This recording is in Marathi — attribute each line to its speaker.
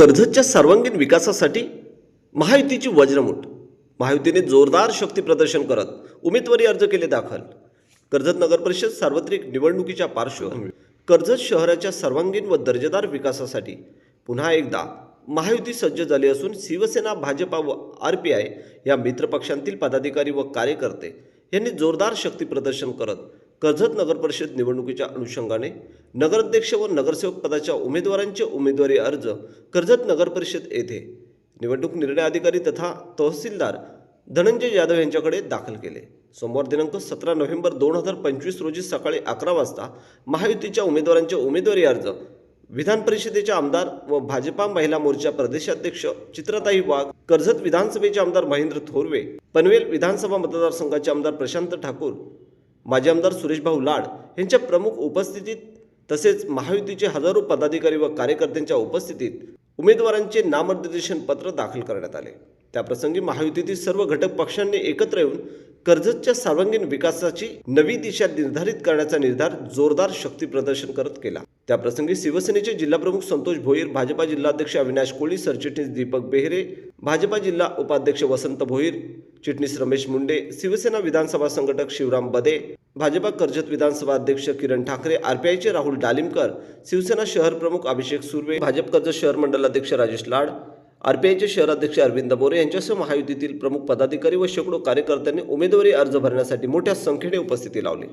Speaker 1: कर्जतच्या सर्वांगीण विकासासाठी महायुतीची वज्रमुठ. महायुतीने जोरदार शक्ती प्रदर्शन करत उमेदवारी अर्ज केले दाखल. कर्जत नगर परिषद सार्वत्रिक निवडणुकीच्या पार्श्वभूमीवर कर्जत शहराच्या सर्वांगीण व दर्जेदार विकासासाठी पुन्हा एकदा महायुती सज्ज झाली असून शिवसेना भाजपा व आर पी आय या मित्रपक्षांतील पदाधिकारी व कार्यकर्ते यांनी जोरदार शक्ती प्रदर्शन करत कर्जत नगर परिषद निवडणुकीच्या अनुषंगाने नगराध्यक्ष व नगरसेवक पदाच्या उमेदवारांचे उमेदवारी अर्ज कर्जत नगर परिषद येथे निवडणूक निर्णय अधिकारी तथा तहसीलदार धनंजय यादव यांच्याकडे दाखल केले. सोमवार दिनांक सतरा नोव्हेंबर दोन हजार पंचवीस रोजी सकाळी अकरा वाजता महायुतीच्या उमेदवारांचे उमेदवारी अर्ज विधान परिषदेचे आमदार व भाजपा महिला मोर्चा प्रदेशाध्यक्ष चित्रताई वाघ कर्जत विधानसभेचे आमदार महेंद्र थोरवे पनवेल विधानसभा मतदारसंघाचे आमदार प्रशांत ठाकूर माजी आमदार सुरेशभाऊ लाड यांच्या प्रमुख उपस्थितीत तसेच महायुतीचे हजारो पदाधिकारी व कार्यकर्त्यांच्या उपस्थितीत उमेदवारांचे नामनिर्देशन पत्र दाखल करण्यात आले. त्याप्रसंगी महायुतीतील सर्व घटक पक्षांनी एकत्र येऊन कर्जतच्या सर्वांगीण विकासाची नवी दिशा निर्धारित करण्याचा निर्धार जोरदार शक्ती प्रदर्शन करत केला. त्याप्रसंगी शिवसेनेचे जिल्हाप्रमुख संतोष भोईर भाजपा जिल्हाध्यक्ष अविनाश कोळी सरचिटणीस दीपक बेहरे भाजपा जिल्हा उपाध्यक्ष वसंत भोईर चिटणीस रमेश मुंडे शिवसेना विधानसभा संघटक शिवराम बदे भाजपा कर्जत विधानसभा अध्यक्ष किरण ठाकरे आरपीआयचे राहुल डालिमकर शिवसेना शहर प्रमुख अभिषेक सुर्वे भाजप कर्जत शहर मंडल अध्यक्ष राजेश लाड आरपीआयचे शहराध्यक्ष अरविंद मोरे यांच्यासह महायुतीतील प्रमुख पदाधिकारी व शेकडो कार्यकर्त्यांनी उमेदवारी अर्ज भरण्यासाठी मोठ्या संख्येने उपस्थिती लावली.